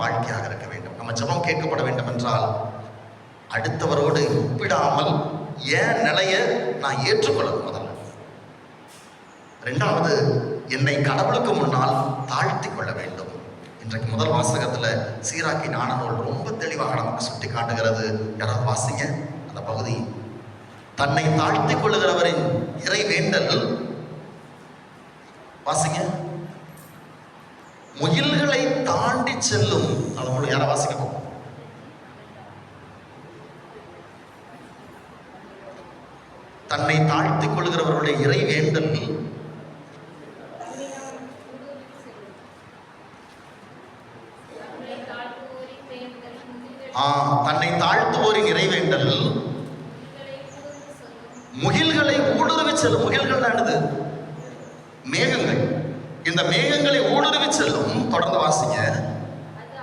வாழ்க்கையாக இருக்க வேண்டும். நம்ம ஜபம் கேட்கப்பட வேண்டும் என்றால் அடுத்தவரோடு ஒப்பிடாமல் என் நிலையை நான் ஏற்றுக்கொள்ளணும் முதல்ல? ரெண்டாவது என்னை கடவுளுக்கு முன்னால் தாழ்த்தி கொள்ள வேண்டும். இன்றைக்கு முதல் வாசகத்தில் சீராக்கி ஞானநூல் ரொம்ப தெளிவாக நமக்கு சுட்டி காட்டுகிறது யாராவது வாசிங்க? அந்த பகுதி. தன்னை தாழ்த்தி கொள்ளுகிறவரின் இறை வேண்டல். வாசிங்க. முயல்களை தாண்டி செல்லும் அதை முழு யாரை வாசிக்க போகும் தன்னை தாழ்த்திக் கொள்கிறவருடைய இறை வேண்டல் தன்னை தாழ்த்துவோரின் இறைவேண்டல் முகில்களை ஊடுருவி செல்லும். முகில்கள் என்னது? மேகங்கள். இந்த மேகங்களை ஊடுருவி செல்லும் தொடர்ந்து வாசிங்க.